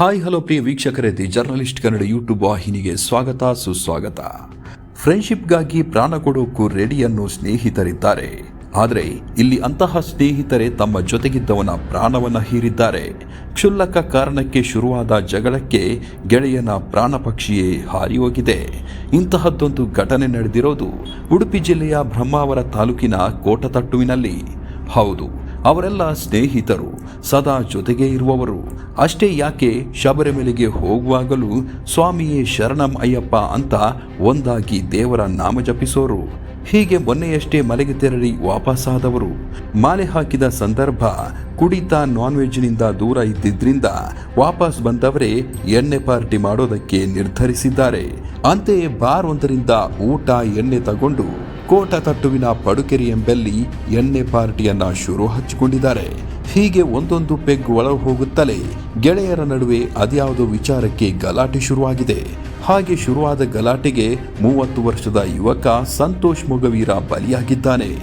Hi hello ಪ್ರಿಯ ವೀಕ್ಷಕರೇ, the journalist Kannada YouTube ವಾಹಿನಿಗೆ ಸ್ವಾಗತ, ಸುಸ್ವಾಗತ. ಫ್ರೆಂಡ್ಶಿಪ್ಗಾಗಿ ಪ್ರಾಣ ಕೊಡೋಕ್ಕೂ ರೆಡಿ ಅನ್ನೋ ಸ್ನೇಹಿತರಿದ್ದಾರೆ. ಆದರೆ ಇಲ್ಲಿ ಅಂತಹ ಸ್ನೇಹಿತರೇ ತಮ್ಮ ಜೊತೆಗಿದ್ದವನ ಪ್ರಾಣವನ್ನ ಹೀರಿದ್ದಾರೆ. ಕ್ಷುಲ್ಲಕ ಕಾರಣಕ್ಕೆ ಶುರುವಾದ ಜಗಳಕ್ಕೆ ಗೆಳೆಯನ ಪ್ರಾಣ ಪಕ್ಷಿಯೇ ಹಾರಿ ಹೋಗಿದೆ ಇಂತಹದ್ದೊಂದು ಘಟನೆ ನಡೆದಿರೋದು ಉಡುಪಿ ಜಿಲ್ಲೆಯ ಬ್ರಹ್ಮಾವರ ತಾಲೂಕಿನ ಕೋಟತಟ್ಟುವಿನಲ್ಲಿ. ಹೌದು ಅವರೆಲ್ಲ ಸ್ನೇಹಿತರು, ಸದಾ ಜೊತೆಗೆ ಇರುವವರು. ಅಷ್ಟೇ ಯಾಕೆ ಶಬರಿಮಲೆಗೆ ಹೋಗುವಾಗಲೂ ಸ್ವಾಮಿಯೇ ಶರಣಂ ಅಯ್ಯಪ್ಪ ಅಂತ ಒಂದಾಗಿ ದೇವರ ನಾಮ ಜಪಿಸೋರು. ಹೀಗೆ ಮೊನ್ನೆಯಷ್ಟೇ ಮಲೆಗೆ ತೆರಳಿ ವಾಪಸ್ಸಾದವರು ಮಾಲೆ ಹಾಕಿದ ಸಂದರ್ಭ, ಕುಡಿತ ನಾನ್ ವೆಜ್ನಿಂದ ದೂರ ಇದ್ದಿದ್ರಿಂದ ವಾಪಸ್ ಬಂದವರೇ ಎಣ್ಣೆ ಪಾರ್ಟಿ ಮಾಡೋದಕ್ಕೆ ನಿರ್ಧರಿಸಿದ್ದಾರೆ. ಅಂತೆಯೇ ಬಾರ್ ಒಂದರಿಂದ ಊಟ, ಎಣ್ಣೆ ತಗೊಂಡು ಕೋಟ ತಟ್ಟುವಿನ ಪಡುಕೆರಿ ಎಂಬಲ್ಲಿ ಎಣ್ಣೆ ಪಾರ್ಟಿಯನ್ನ ಶುರು ಹಚ್ಚಿಕೊಂಡಿದ್ದಾರೆ. ಹೀಗೆ ಒಂದೊಂದು ಪೆಗ್ ಒಳ ಹೋಗುತ್ತಲೇ ಗೆಳೆಯರ ನಡುವೆ ಅದ್ಯಾವುದೋ ವಿಚಾರಕ್ಕೆ ಗಲಾಟೆ ಶುರುವಾಗಿದೆ. ಹಾಗೆ ಶುರುವಾದ ಗಲಾಟೆಗೆ ಮೂವತ್ತು ವರ್ಷದ ಯುವಕ ಸಂತೋಷ್ ಮೊಗವೀರ ಬಲಿಯಾಗಿದ್ದಾನೆ.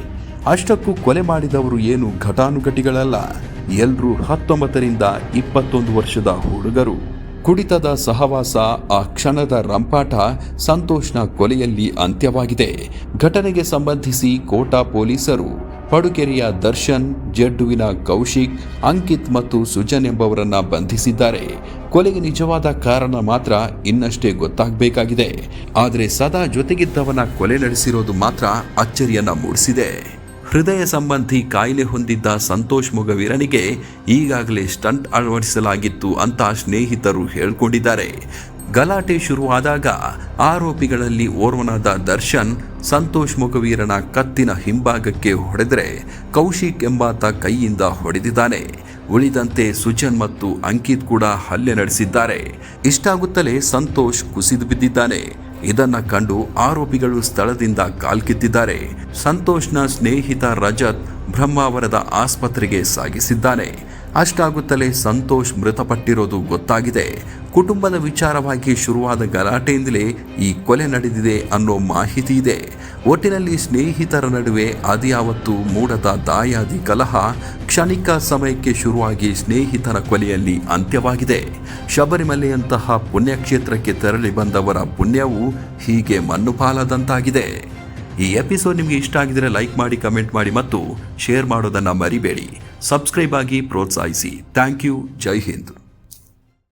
ಅಷ್ಟಕ್ಕೂ ಕೊಲೆ ಮಾಡಿದವರು ಏನು ಘಟಾನುಘಟಿಗಳಲ್ಲ. ಎಲ್ಲರೂ ಹತ್ತೊಂಬತ್ತರಿಂದ ಇಪ್ಪತ್ತೊಂದು ವರ್ಷದ ಹುಡುಗರು. ಕುಡಿತದ ಸಹವಾಸ ಆ ಕ್ಷಣದ ರಂಪಾಟ ಸಂತೋಷ್ನ ಕೊಲೆಯಲ್ಲಿ ಅಂತ್ಯವಾಗಿದೆ. ಘಟನೆಗೆ ಸಂಬಂಧಿಸಿ ಕೋಟಾ ಪೊಲೀಸರು, ಪಡುಕೆರೆಯ ದರ್ಶನ್, ಜಡ್ಡುವಿನ ಕೌಶಿಕ್, ಅಂಕಿತ್ ಮತ್ತು ಸುಜನ್ ಎಂಬವರನ್ನ ಬಂಧಿಸಿದ್ದಾರೆ. ಕೊಲೆಗೆ ನಿಜವಾದ ಕಾರಣ ಮಾತ್ರ ಇನ್ನಷ್ಟೇ ಗೊತ್ತಾಗಬೇಕಾಗಿದೆ. ಆದರೆ ಸದಾ ಜೊತೆಗಿದ್ದವನ ಕೊಲೆ ನಡೆಸಿರೋದು ಮಾತ್ರ ಅಚ್ಚರಿಯನ್ನ ಮೂಡಿಸಿದೆ. ಹೃದಯ ಸಂಬಂಧಿ ಕಾಯಿಲೆ ಹೊಂದಿದ್ದ ಸಂತೋಷ್ ಮುಗವೀರನಿಗೆ ಈಗಾಗಲೇ ಸ್ಟಂಟ್ ಅಳವಡಿಸಲಾಗಿತ್ತು ಅಂತ ಸ್ನೇಹಿತರು ಹೇಳಿಕೊಂಡಿದ್ದಾರೆ. ಗಲಾಟೆ ಶುರುವಾದಾಗ ಆರೋಪಿಗಳಲ್ಲಿ ಓರ್ವನಾದ ದರ್ಶನ್, ಸಂತೋಷ್ ಮೊಗವೀರನ ಕತ್ತಿನ ಹಿಂಭಾಗಕ್ಕೆ ಹೊಡೆದರೆ ಕೌಶಿಕ್ ಎಂಬಾತ ಕೈಯಿಂದ ಹೊಡೆದಿದ್ದಾನೆ. ಉಳಿದಂತೆ ಸುಜನ್ ಮತ್ತು ಅಂಕಿತ್ ಕೂಡ ಹಲ್ಲೆ ನಡೆಸಿದ್ದಾರೆ. ಇಷ್ಟಾಗುತ್ತಲೇ ಸಂತೋಷ್ ಕುಸಿದು ಬಿದ್ದಿದ್ದಾನೆ. ಇದನ್ನ ಕಂಡು ಆರೋಪಿಗಳು ಸ್ಥಳದಿಂದ ಕಾಲ್ಕಿತ್ತಿದ್ದಾರೆ ಸಂತೋಷ್ನ ಸ್ನೇಹಿತ ರಜತ್ ಬ್ರಹ್ಮಾವರದ ಆಸ್ಪತ್ರೆಗೆ ಸಾಗಿಸಿದ್ದಾನೆ. ಅಷ್ಟಾಗುತ್ತಲೇ ಸಂತೋಷ್ ಮೃತಪಟ್ಟಿರೋದು ಗೊತ್ತಾಗಿದೆ. ಕುಟುಂಬದ ವಿಚಾರವಾಗಿ ಶುರುವಾದ ಗಲಾಟೆಯಿಂದಲೇ ಈ ಕೊಲೆ ನಡೆದಿದೆ ಅನ್ನೋ ಮಾಹಿತಿ ಇದೆ. ಒಟ್ಟಿನಲ್ಲಿ ಸ್ನೇಹಿತರ ನಡುವೆ ಅದ್ಯಾವತ್ತು ಮೂಡದ ದಾಯಾದಿ ಕಲಹ ಕ್ಷಣಿಕ ಸಮಯಕ್ಕೆ ಶುರುವಾಗಿ ಸ್ನೇಹಿತರ ಕೊಲೆಯಲ್ಲಿ ಅಂತ್ಯವಾಗಿದೆ. ಶಬರಿಮಲೆಯಂತಹ ಪುಣ್ಯಕ್ಷೇತ್ರಕ್ಕೆ ತೆರಳಿ ಬಂದವರ ಪುಣ್ಯವು ಹೀಗೆ ಮಣ್ಣುಪಾಲದಂತಾಗಿದೆ. ಈ ಎಪಿಸೋಡ್ ನಿಮಗೆ ಇಷ್ಟ ಆಗಿದ್ರೆ ಲೈಕ್ ಮಾಡಿ, ಕಮೆಂಟ್ ಮಾಡಿ ಮತ್ತು ಶೇರ್ ಮಾಡೋದನ್ನು ಮರಿಬೇಡಿ. ಸಬ್ಸ್ಕ್ರೈಬ್ ಆಗಿ ಪ್ರೋತ್ಸಾಹಿಸಿ. Thank you. ಜೈ ಹಿಂದ್.